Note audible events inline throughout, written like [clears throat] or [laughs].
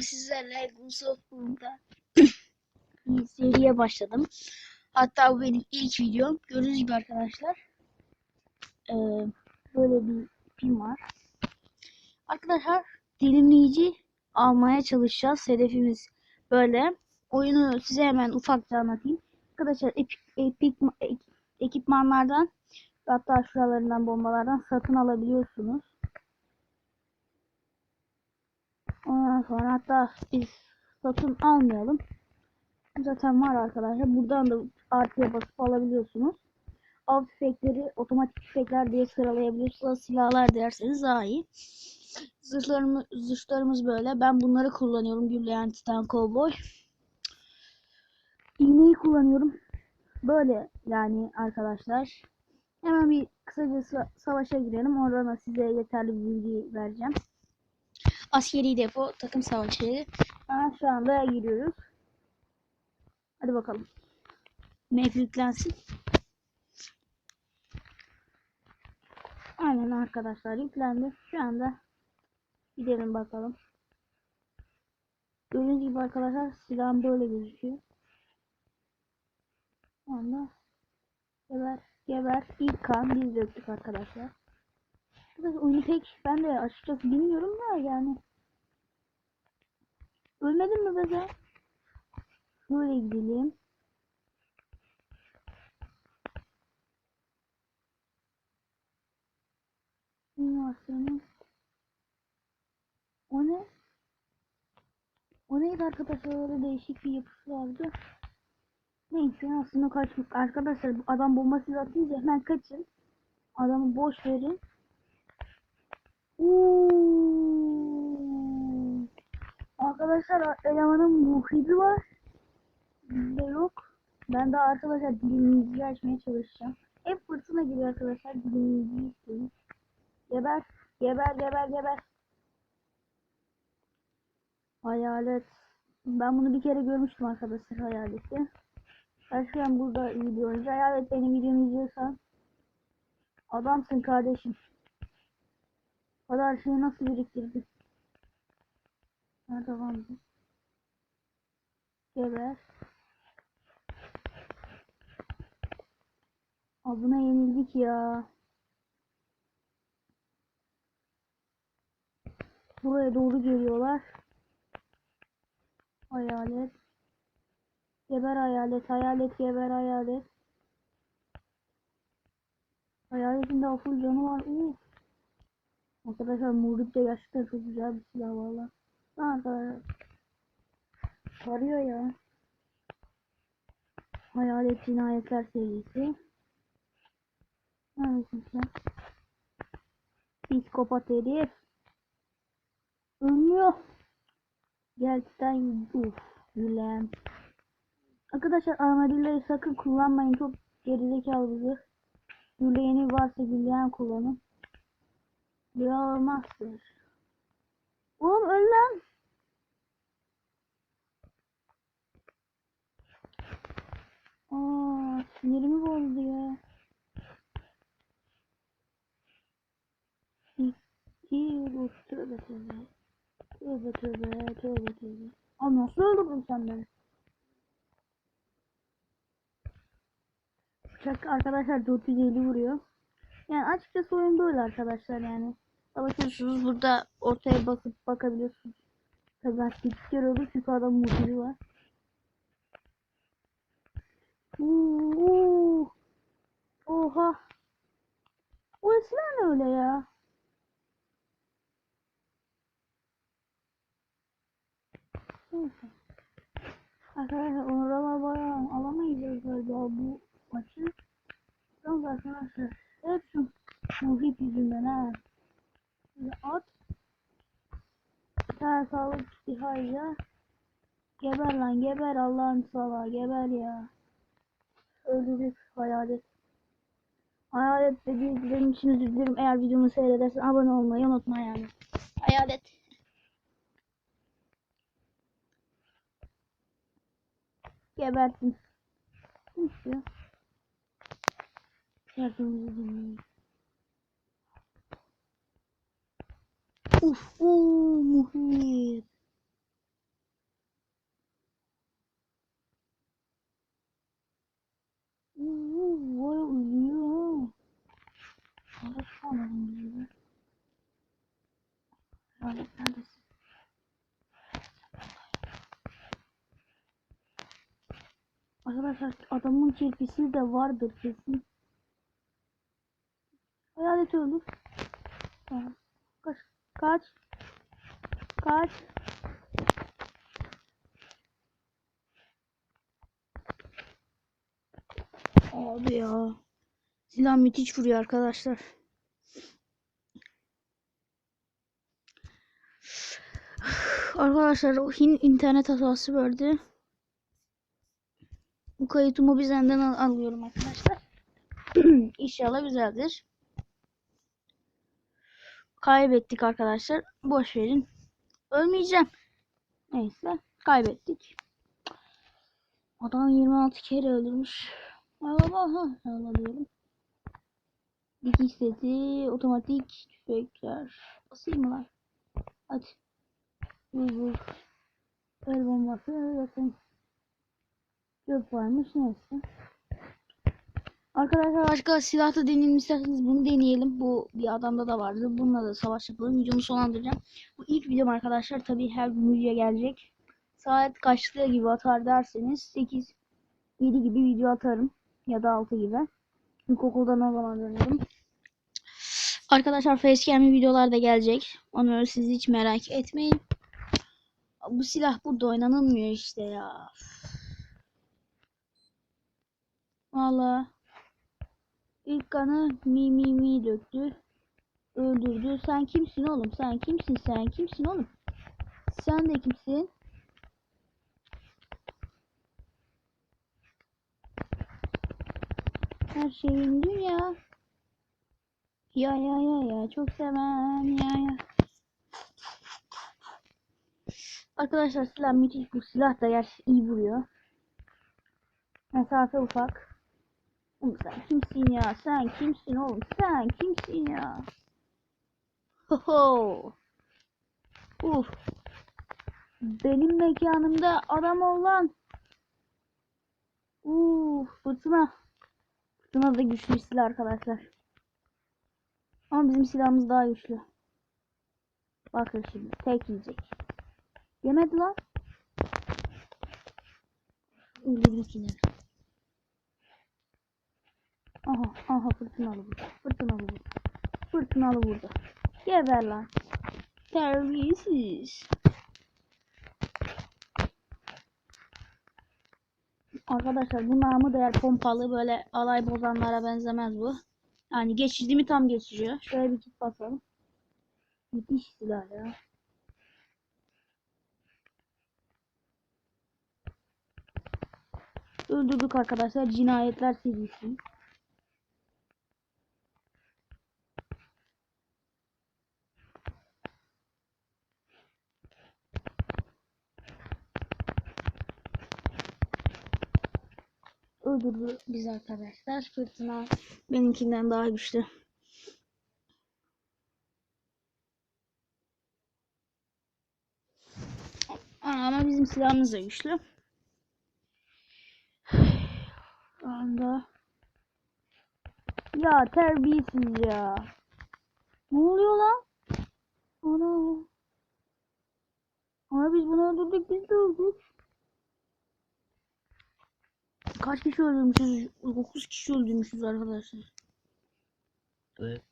Sizlerle Gunsoft'umda [laughs] bir seriye başladım. Hatta bu benim ilk videom. Gördüğünüz gibi arkadaşlar. Ee, böyle bir film var. Arkadaşlar dilimleyici almaya çalışacağız. Hedefimiz böyle. Oyunu size hemen ufakça anlatayım. Arkadaşlar epik, ekipmanlardan hatta şuralarından bombalardan satın alabiliyorsunuz. Sonra hatta biz satın almayalım. Zaten var arkadaşlar. Buradan da artıya basıp alabiliyorsunuz. Av tüfekleri, otomatik tüfekler diye sıralayabiliyorsunuz. Silahlar derseniz daha iyi. Zırhlarımız, zırhlarımız böyle. Ben bunları kullanıyorum. Gülleyen Titan Cowboy. İğneyi kullanıyorum. Böyle yani arkadaşlar. Hemen bir kısaca savaşa girelim. Oradan da size yeterli bir bilgi vereceğim. Askeri depo takım savaşları. Aa, şu anda giriyoruz. Hadi bakalım. Map yüklensin. Aynen arkadaşlar yüklendi. Şu anda gidelim bakalım. Gördüğünüz gibi arkadaşlar silahım böyle gözüküyor. Şu anda geber geber ilk kan biz döktük. Arkadaşlar oyunu pek ben de açıkçası bilmiyorum da yani. Ölmedin mi be sen? Şöyle gidelim. Senin? O ne? O neydi arkadaşlar öyle değişik bir yapısı vardı. Neyse aslında kaç arkadaşlar adam bombası atınca hemen kaçın. Adamı boş verin. Oo. Arkadaşlar elemanın muhibi var. Bizde yok. Ben de arkadaşlar dilimizi açmaya çalışacağım. Hep fırtına giriyor arkadaşlar. Dilimizi istiyorum. Geber. Geber geber geber. Hayalet. Ben bunu bir kere görmüştüm arkadaşlar hayaleti. Başkan burada video oyuncu. Hayalet benim videomu izliyorsan. Adamsın kardeşim kadar şeyi nasıl biriktirdi? Nerede var bu? Geber. Aa, yenildik ya. Buraya doğru geliyorlar. Hayalet. Geber hayalet, hayalet geber hayalet. Hayaletin de full canı var. Uf. Arkadaşlar Muğrip de gerçekten çok güzel bir silah valla. Arkadaşlar. Sarıyor ya. Hayalet cinayetler serisi. Neredesin sen? Psikopat herif. Ölmüyor. Gerçekten uf. Gülen. Arkadaşlar armadilleri sakın kullanmayın. Çok gerizekalı zırh. Güleyeni varsa güleyen kullanın. Bir olmazdır. Oğlum öl lan. Aa, sinirimi bozdu ya. İki bu tövbe tövbe. Tövbe tövbe tövbe tövbe. Aa nasıl öldürdün sen beni? Bıçak arkadaşlar 450 vuruyor. Yani açıkçası oyun böyle arkadaşlar yani. Savaşıyorsunuz burada ortaya bakıp bakabiliyorsunuz. Olur çünkü adam mucizi var. Uuu. Oha. O ne öyle ya? Neyse. Arkadaşlar onurama bayağı alamayacağız galiba bu maçı. Tamam arkadaşlar. Hep şu muhip yüzünden ha. At. Sen sağlık istihayla. Geber lan geber Allah'ın sala geber ya. Öldürdük hayalet. Hayalet dediğim için özür dilerim. Eğer videomu seyredersen abone olmayı unutma yani. Hayalet. Gebertin. Ne istiyor? Şarkımızı dinleyin. Uf, uuu muhir. Uuu, var ölüyor. Orada kalmadım gibi. Herhalde neredesin? Arkadaşlar adamın kirpisi de vardır kesin. Hayalet öldü. Evet. Kaç. Kaç. Abi ya. Silah müthiş vuruyor arkadaşlar. Arkadaşlar o Hin internet hatası verdi. Bu kayıtı Mobizen'den al alıyorum arkadaşlar. [clears throat] İnşallah güzeldir. Kaybettik arkadaşlar. Boş verin. Ölmeyeceğim. Neyse. Kaybettik. Adam 26 kere öldürmüş. Allah alıyorum. Dikiş seti, otomatik tüfekler. Basayım mı lan? Hadi. Vur vur. El bombası zaten Yok varmış neyse. Arkadaşlar başka silah da deneyelim isterseniz bunu deneyelim. Bu bir adamda da vardı. Bununla da savaş yapalım. Videomu sonlandıracağım. Bu ilk videom arkadaşlar. Tabii her gün gelecek. Saat kaçta gibi atar derseniz 8 7 gibi video atarım. Ya da 6 gibi. Çünkü okuldan o zaman dönüyorum. Arkadaşlar facecam'li videolar da gelecek. Onu siz hiç merak etmeyin. Bu silah burada oynanılmıyor işte ya. Valla ilk kanı mi mi mi döktü. Öldürdü. Sen kimsin oğlum? Sen kimsin? Sen kimsin oğlum? Sen de kimsin? Her şeyin dünya. Ya ya ya ya çok sevmem ya ya. Arkadaşlar silah müthiş bu silah da yer iyi vuruyor. Mesafe ufak. Oğlum sen kimsin ya? Sen kimsin oğlum? Sen kimsin ya? Ho ho. Uf. Benim mekanımda adam ol lan. Uf, fırtına. Fırtına da güçlü silah arkadaşlar. Ama bizim silahımız daha güçlü. Bakın şimdi tek yiyecek. Yemedi lan. Öldürdük yine. Aha aha fırtınalı burada. Fırtınalı burada. Fırtınalı burada. Geber lan. Terbiyesiz. Arkadaşlar bu namı değer pompalı böyle alay bozanlara benzemez bu. Yani geçirdiğimi tam geçiriyor. Şöyle bir kit basalım. Müthiş silah ya. Öldürdük arkadaşlar cinayetler serisi. Öldürdü biz arkadaşlar. Fırtına benimkinden daha güçlü. Ama bizim silahımız da güçlü. Şu [sighs] anda ya terbiyesiz ya. Ne oluyor lan? Ana. Ama biz bunu öldürdük biz de öldük. Kaç kişi öldürmüşüz? 9 kişi öldürmüşüz arkadaşlar. Evet.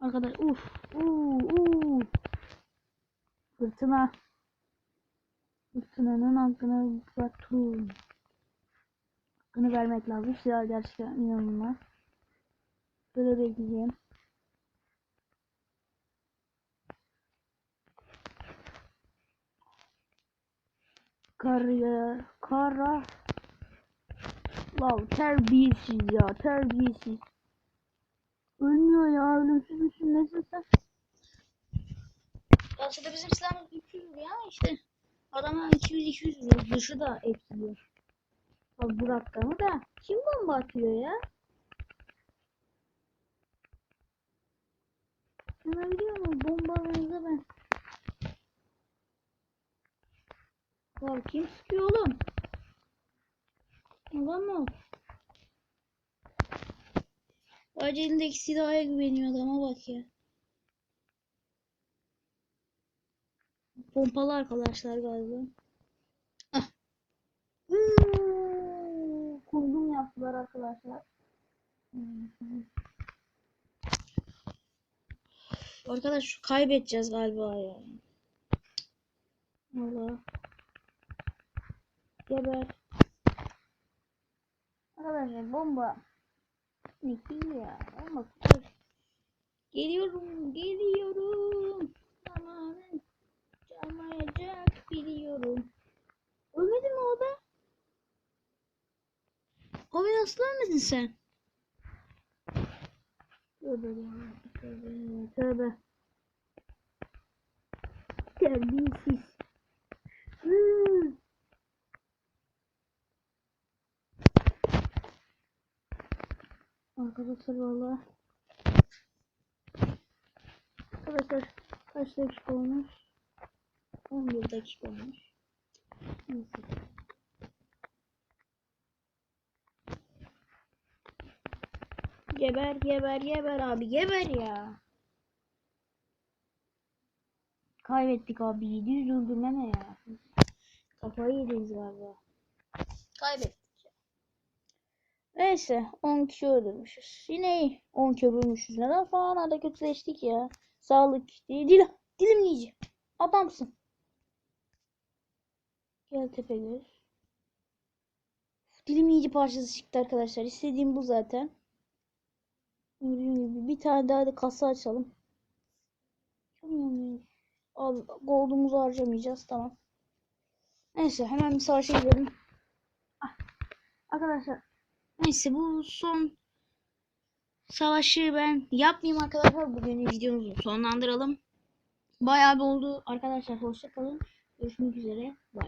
Arkadaş uf uu uu. Fırtına. Fırtınanın hakkını batun. Hakkını vermek lazım. Silah gerçekten inanılmaz. Böyle bekleyeceğim. Karya, kara. Lav terbiyesiz ya terbiyesiz. Ölmüyor ya ölümsüz müsün nesin sen? Aslında bizim silahımız 300 ya işte. Adama 200-200 vuruyor. Dışı da etkiliyor. Bak bu rakamı da kim bomba atıyor ya? Sana biliyor musun? Bombalarınıza ben. Ya kim sıkıyor oğlum? Mı? Sadece elindeki silahya güveniyor adama bak ya. Pompalı arkadaşlar galiba. Ah. Hmm, Kurdum yaptılar arkadaşlar. Hmm. Arkadaş kaybedeceğiz galiba ya. Allah. Geber. Arkadaşlar bomba. Ne ki ya? Ama Geliyorum, geliyorum. Zamanın çalmayacak biliyorum. Ölmedi mi o be? Abi nasıl ölmedin sen? Tövbe tövbe, tövbe. Terbiyesiz. Hmm. Arkadaşlar valla. Arkadaşlar kaç dakika olmuş? 11 dakika olmuş. Neyse. Geber geber geber abi geber ya. Kaybettik abi 700 öldürme ne ya? Kafayı yediniz galiba. Kaybettik. Neyse 10 kişi öldürmüşüz. Yine iyi. 10 kişi öldürmüşüz. Neden sonra da kötüleştik ya? Sağlık. Dil, dil, dilimleyici. Adamsın. Gel Tepegöz. Dilimleyici parçası çıktı arkadaşlar. İstediğim bu zaten. Gördüğüm gibi bir tane daha da kasa açalım. Abi gold'umuzu harcamayacağız. Tamam. Neyse hemen bir savaşa gidelim. Ah, Arkadaşlar neyse bu son savaşı ben yapmayayım arkadaşlar. Bugün videomuzu sonlandıralım. Bayağı bir oldu arkadaşlar. Hoşça kalın. Görüşmek üzere. Bay bay.